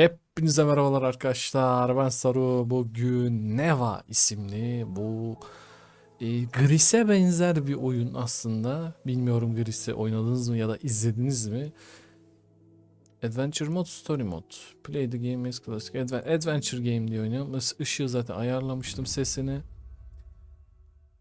Hepinize merhabalar arkadaşlar. Ben Saru. Bugün Neva isimli bu e, Gris'e benzer bir oyun aslında. Bilmiyorum Gris'i oynadınız mı ya da izlediniz mi? Adventure Mode, Story Mode. Play the game as classic. Adve- Adventure game diye oynuyorum. Işığı zaten ayarlamıştım sesini.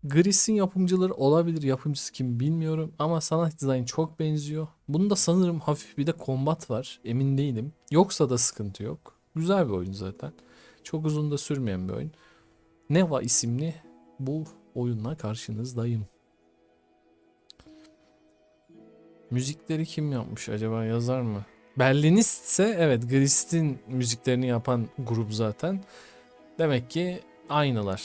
Gris'in yapımcıları olabilir. Yapımcısı kim bilmiyorum. Ama sanat dizayn çok benziyor. Bunda sanırım hafif bir de kombat var. Emin değilim. Yoksa da sıkıntı yok. Güzel bir oyun zaten. Çok uzun da sürmeyen bir oyun. Neva isimli bu oyunla karşınızdayım. Müzikleri kim yapmış acaba yazar mı? Berlinist ise evet Grist'in müziklerini yapan grup zaten. Demek ki aynılar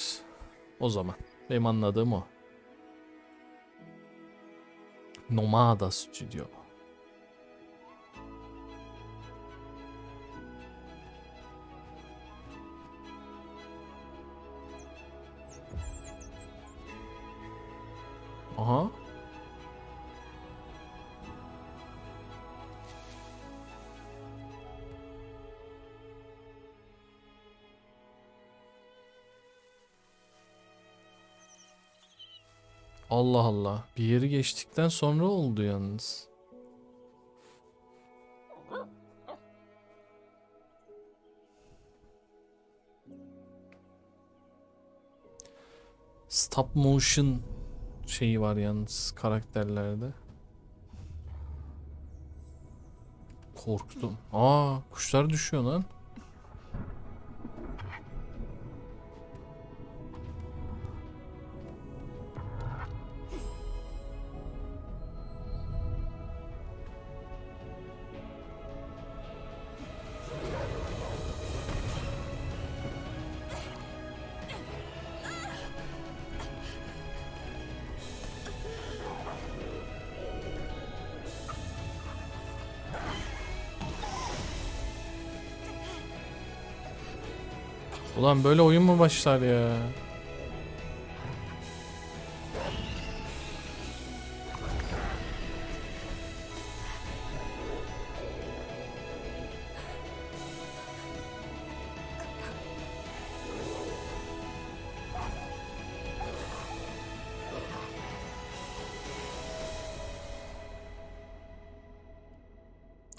o zaman. Benim anladığım o. Nomada Stüdyo. Aha. Allah Allah. Bir yeri geçtikten sonra oldu yalnız. Stop motion şeyi var yalnız karakterlerde. Korktum. Aa, kuşlar düşüyor lan. Ulan böyle oyun mu başlar ya?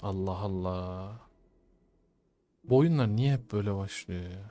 Allah Allah. Bu oyunlar niye hep böyle başlıyor ya?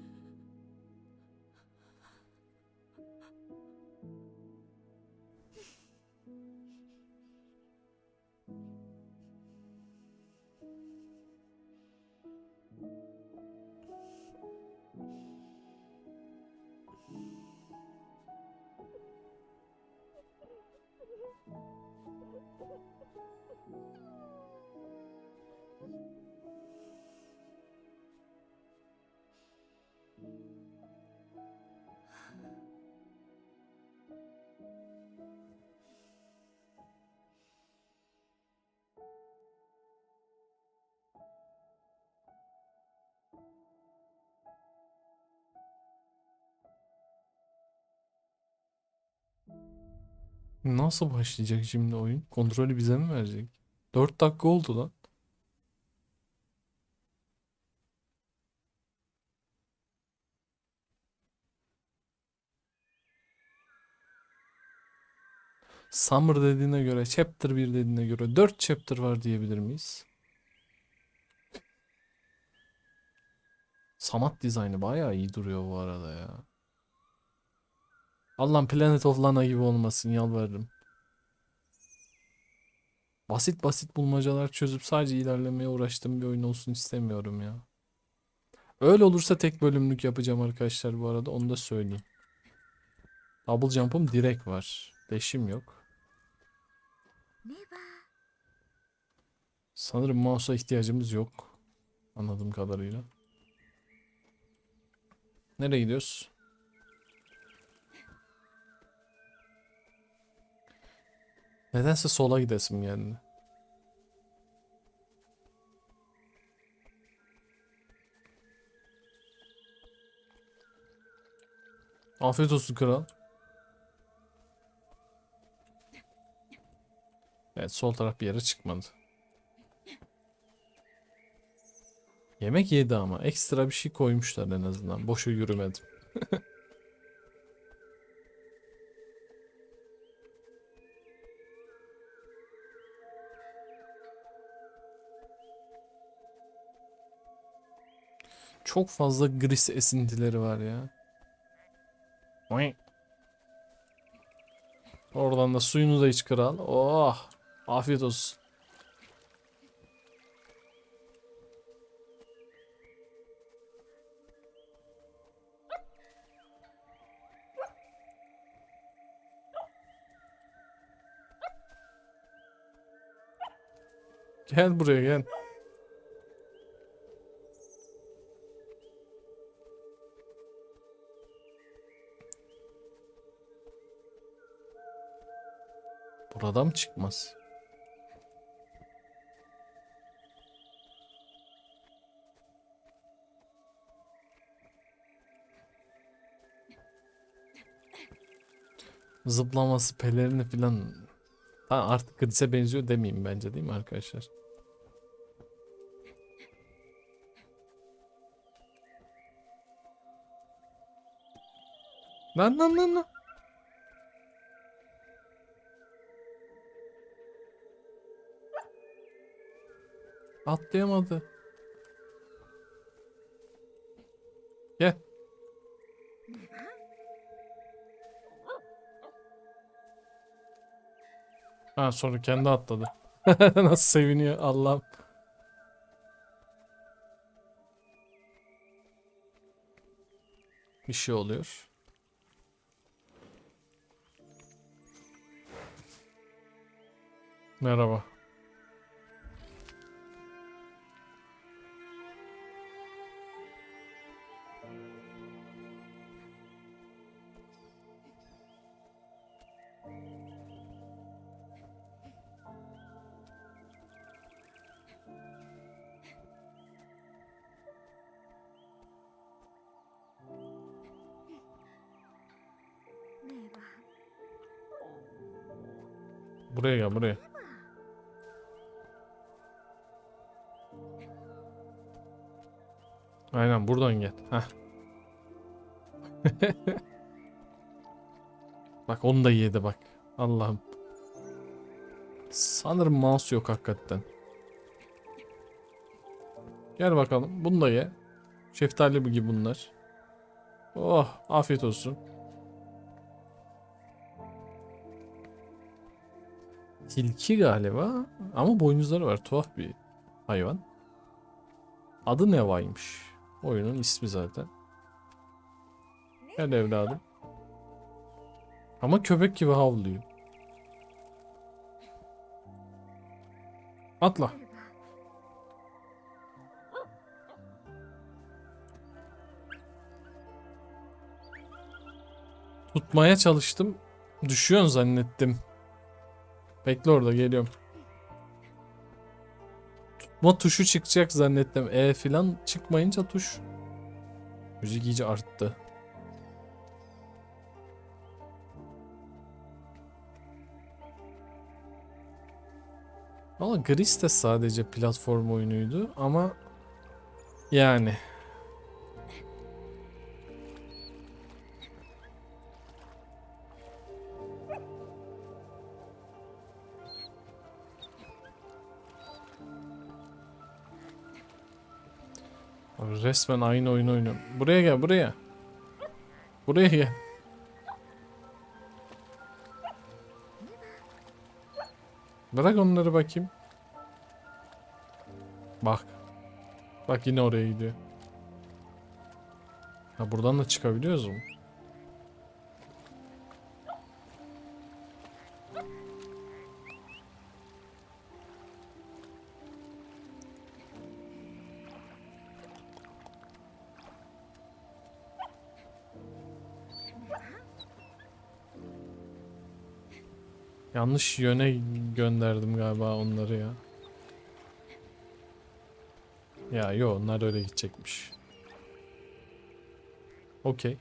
Nasıl başlayacak şimdi oyun? Kontrolü bize mi verecek? 4 dakika oldu lan. Summer dediğine göre, chapter 1 dediğine göre 4 chapter var diyebilir miyiz? Sanat dizaynı bayağı iyi duruyor bu arada ya. Allah'ım Planet of Lana gibi olmasın yalvarırım. Basit basit bulmacalar çözüp sadece ilerlemeye uğraştığım bir oyun olsun istemiyorum ya. Öyle olursa tek bölümlük yapacağım arkadaşlar bu arada onu da söyleyeyim. Double jump'ım direkt var. Dash'im yok. Sanırım mouse'a ihtiyacımız yok. Anladığım kadarıyla. Nereye gidiyoruz? Nedense sola gidesim geldi. Afiyet olsun kral. Evet sol taraf bir yere çıkmadı. Yemek yedi ama ekstra bir şey koymuşlar en azından. Boşa yürümedim. Çok fazla gris esintileri var ya. Oradan da suyunu da iç kral. Oh! Afiyet olsun. Gel buraya gel. Buradan mı çıkmaz? Zıplaması, pelerini filan artık Gris'e benziyor demeyeyim bence değil mi arkadaşlar? Lan lan lan lan. Atlayamadı. Gel. Ha sonra kendi atladı. Nasıl seviniyor Allah'ım. Bir şey oluyor. Merhaba. Buraya gel buraya. Aynen buradan gel. Heh. bak onu da yedi bak. Allah'ım. Sanırım mouse yok hakikaten. Gel bakalım. Bunu da ye. Şeftali gibi bunlar. Oh afiyet olsun. Tilki galiba ama boynuzları var tuhaf bir hayvan. Adı Neva'ymış. Oyunun ismi zaten. Gel evladım. Ama köpek gibi havlıyor. Atla. Tutmaya çalıştım. Düşüyorsun zannettim. Bekle orada geliyorum. Tutma tuşu çıkacak zannettim. E filan çıkmayınca tuş. Müzik iyice arttı. Ama Gris de sadece platform oyunuydu ama yani Resmen aynı oyunu oynuyorum. Buraya gel buraya. Buraya gel. Bırak onları bakayım. Bak. Bak yine oraya gidiyor. Ha buradan da çıkabiliyoruz mu? Yanlış yöne gönderdim galiba onları ya. Ya yo onlar öyle gidecekmiş. Okey.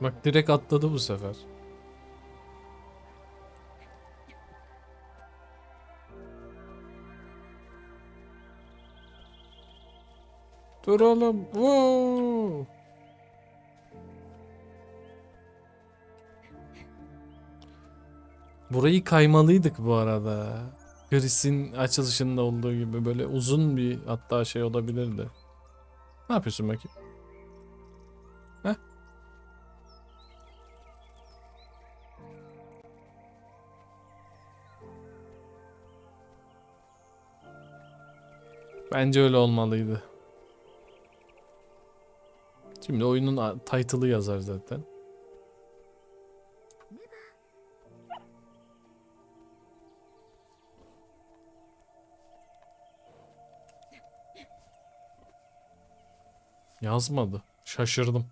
Bak direkt atladı bu sefer. Dur oğlum. Burayı kaymalıydık bu arada. Chris'in açılışında olduğu gibi böyle uzun bir hatta şey olabilirdi. Ne yapıyorsun bakayım? Bence öyle olmalıydı. Şimdi oyunun title'ı yazar zaten. Yazmadı. Şaşırdım.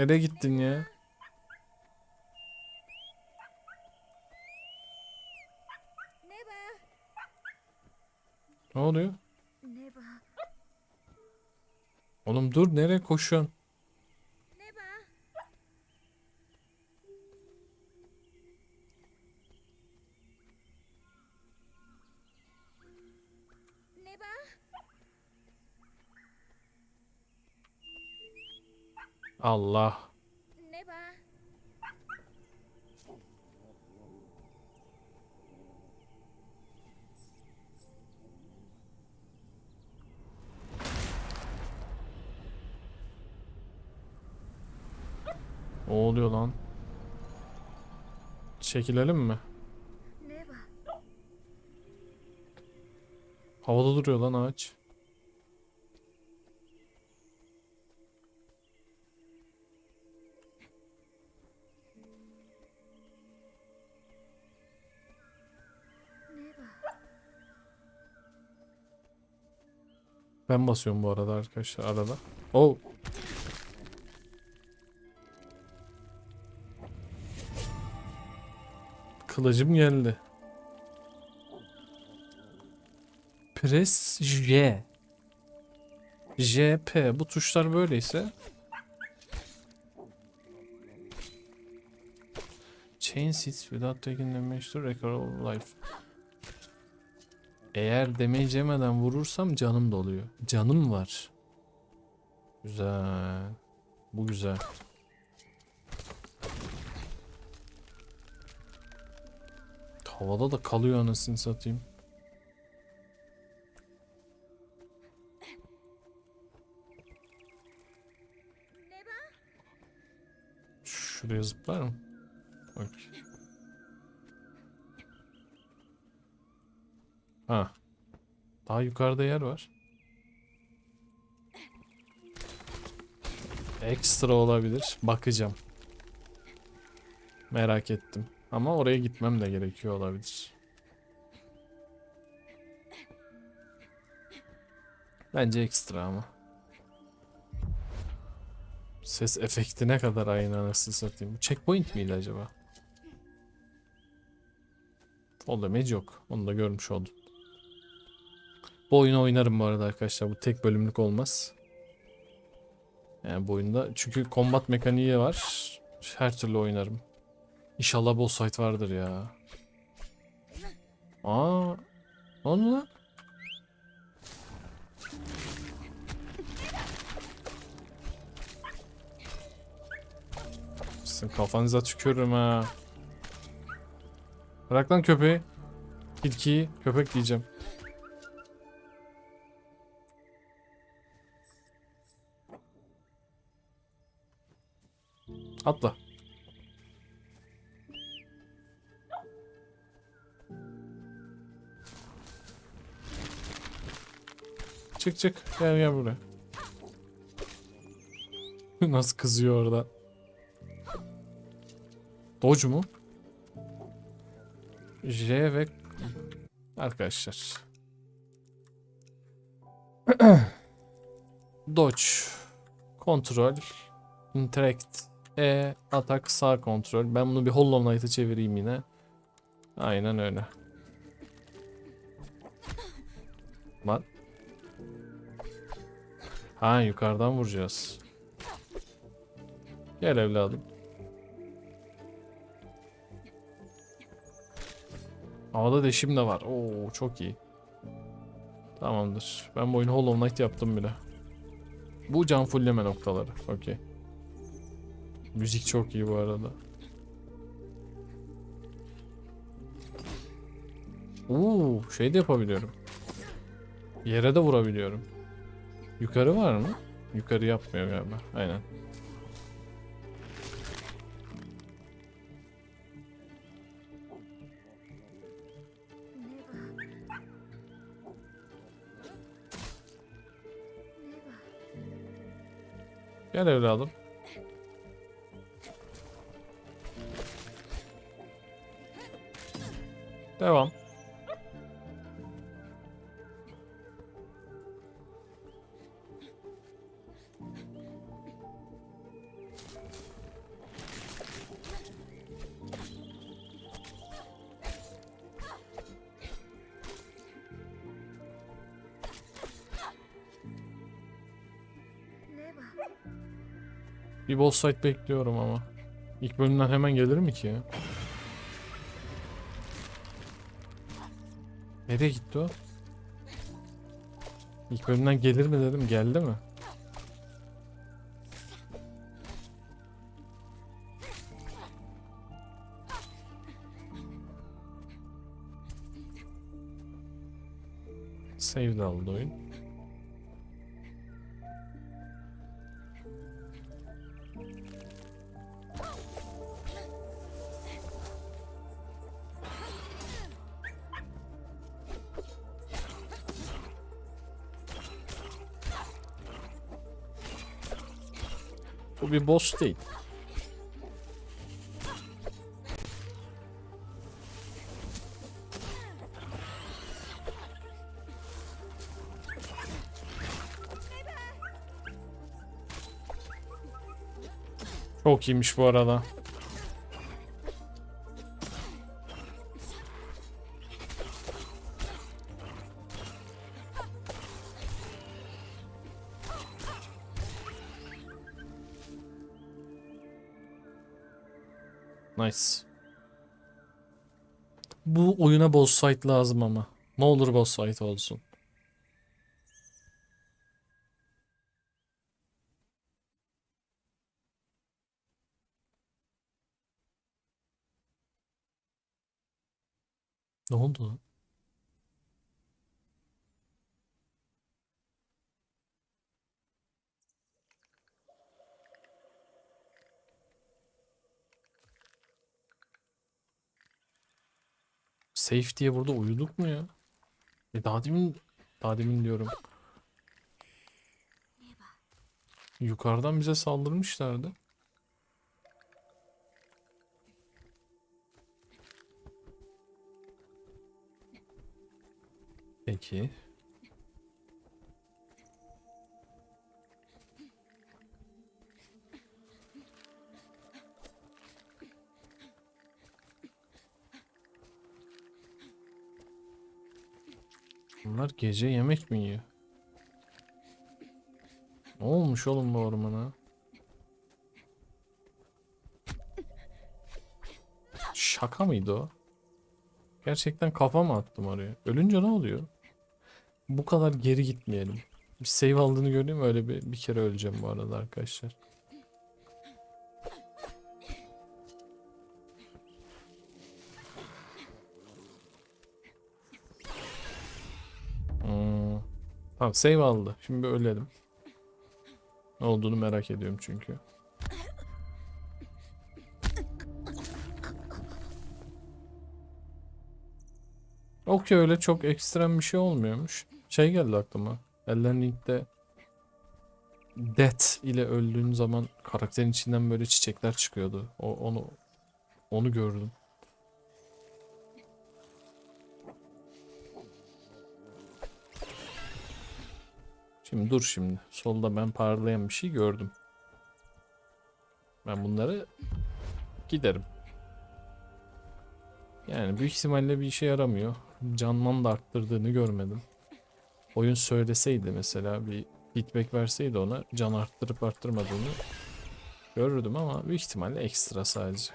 Nereye gittin ya? Ne oluyor? Oğlum dur nereye koşuyorsun? Allah. Ne oluyor lan? Çekilelim mi? Havada duruyor lan ağaç. Ben basıyorum bu arada arkadaşlar arada. Oh. Kılıcım geldi. Press J. JP bu tuşlar böyleyse Chain hits without taking damage to recover all life. Eğer damage yemeden vurursam canım doluyor. Canım var. Güzel. Bu güzel. Havada da kalıyor anasını satayım. Şuraya zıplar? Bak. Ha. Daha yukarıda yer var. Ekstra olabilir. Bakacağım. Merak ettim. Ama oraya gitmem de gerekiyor olabilir. Bence ekstra ama. Ses efekti ne kadar aynı anasını satayım. Bu checkpoint miydi acaba? O damage yok. Onu da görmüş oldum. Bu oyunu oynarım bu arada arkadaşlar. Bu tek bölümlük olmaz. Yani bu oyunda çünkü combat mekaniği var. Her türlü oynarım. İnşallah boss fight vardır ya. Aa, ne oldu lan? Sizin kafanıza tükürürüm ha. Bırak lan köpeği. Tilkiyi köpek diyeceğim. Atla. Çık çık. Gel gel buraya. Nasıl kızıyor orada. Dodge mu? J ve arkadaşlar. Dodge kontrol interact E atak sağ kontrol. Ben bunu bir Hollow Knight'a çevireyim yine. Aynen öyle. Lan. Ha yukarıdan vuracağız. Gel evladım. Havada deşim de var. Oo çok iyi. Tamamdır. Ben bu oyunu Hollow Knight yaptım bile. Bu can fullleme noktaları. Okey. Müzik çok iyi bu arada. Oo, şey de yapabiliyorum. Yere de vurabiliyorum. Yukarı var mı? Yukarı yapmıyor galiba. Aynen. Gel evladım. Devam. Bir boss fight bekliyorum ama. İlk bölümden hemen gelir mi ki? Nereye gitti o? İlk bölümden gelir mi dedim geldi mi? Save de aldı oyun. Bu bir boss değil. Çok iyiymiş bu arada. Nice. Bu oyuna boss fight lazım ama. Ne olur boss fight olsun. Ne oldu Safe diye burada uyuduk mu ya? E daha demin, daha demin diyorum. Yukarıdan bize saldırmışlardı. Peki. Bunlar gece yemek mi yiyor? Ne olmuş oğlum bu ormana? Şaka mıydı o? Gerçekten kafa mı attım oraya? Ölünce ne oluyor? Bu kadar geri gitmeyelim. Bir save aldığını göreyim öyle bir, bir kere öleceğim bu arada arkadaşlar. Tamam save aldı. Şimdi ölelim. Ne olduğunu merak ediyorum çünkü. Okey öyle çok ekstrem bir şey olmuyormuş. Şey geldi aklıma. Elden Ring'de Death ile öldüğün zaman karakterin içinden böyle çiçekler çıkıyordu. O, onu onu gördüm. Şimdi dur şimdi. Solda ben parlayan bir şey gördüm. Ben bunları giderim. Yani büyük ihtimalle bir işe yaramıyor. Canman da arttırdığını görmedim. Oyun söyleseydi mesela bir feedback verseydi ona can arttırıp arttırmadığını görürdüm ama büyük ihtimalle ekstra sadece.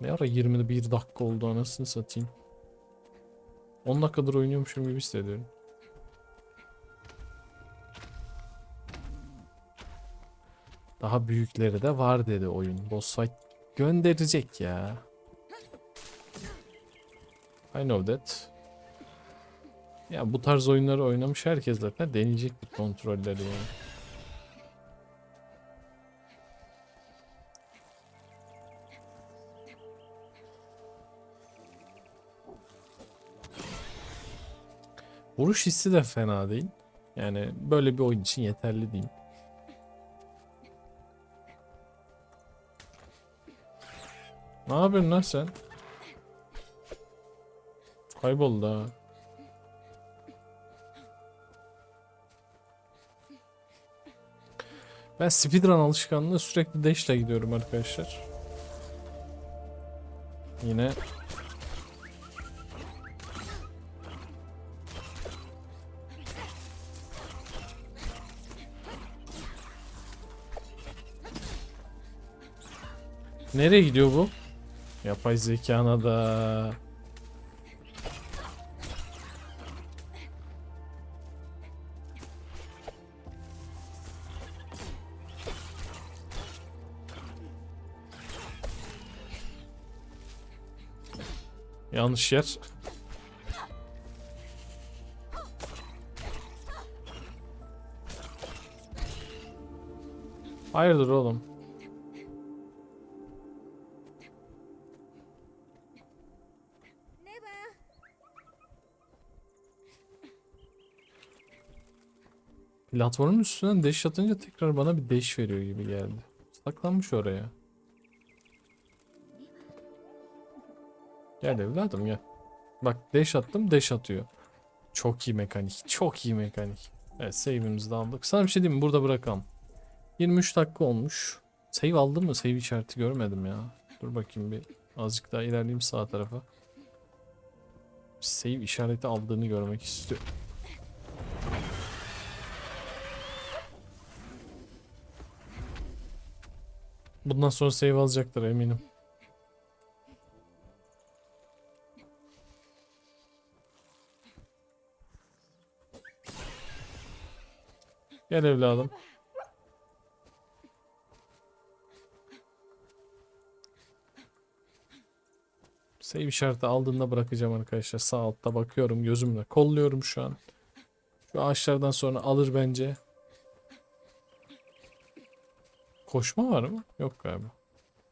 Ne ara 21 dakika oldu anasını satayım. 10 dakikadır oynuyormuşum gibi hissediyorum. Daha büyükleri de var dedi oyun. Boss fight gönderecek ya. I know that. Ya bu tarz oyunları oynamış herkes zaten deneyecektir kontrolleri yani. Vuruş hissi de fena değil. Yani böyle bir oyun için yeterli diyeyim. Ne yapıyorsun lan sen? Kayboldu ha. Ben speedrun alışkanlığı sürekli dash'le gidiyorum arkadaşlar. Yine Nereye gidiyor bu? Yapay zekana da. Yanlış yer. Hayırdır oğlum? Platformun üstünden dash atınca tekrar bana bir dash veriyor gibi geldi. Saklanmış oraya. Gel evladım gel. Bak dash attım dash atıyor. Çok iyi mekanik. Çok iyi mekanik. Evet save'imizi de aldık. Sana bir şey diyeyim mi? Burada bırakalım. 23 dakika olmuş. Save aldım mı? Save işareti görmedim ya. Dur bakayım bir azıcık daha ilerleyeyim sağ tarafa. Save işareti aldığını görmek istiyorum. Bundan sonra save alacaktır eminim. Gel evladım. Save işareti aldığında bırakacağım arkadaşlar. Sağ altta bakıyorum gözümle. Kolluyorum şu an. Şu ağaçlardan sonra alır bence. Koşma var mı? Yok galiba.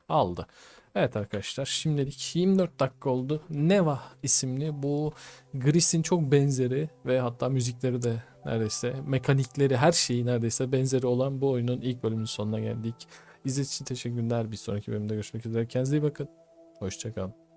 Aldı. Evet arkadaşlar şimdilik 24 dakika oldu. Neva isimli bu Gris'in çok benzeri ve hatta müzikleri de neredeyse mekanikleri her şeyi neredeyse benzeri olan bu oyunun ilk bölümünün sonuna geldik. İzlediğiniz için teşekkürler. Bir sonraki bölümde görüşmek üzere. Kendinize iyi bakın. Hoşçakalın.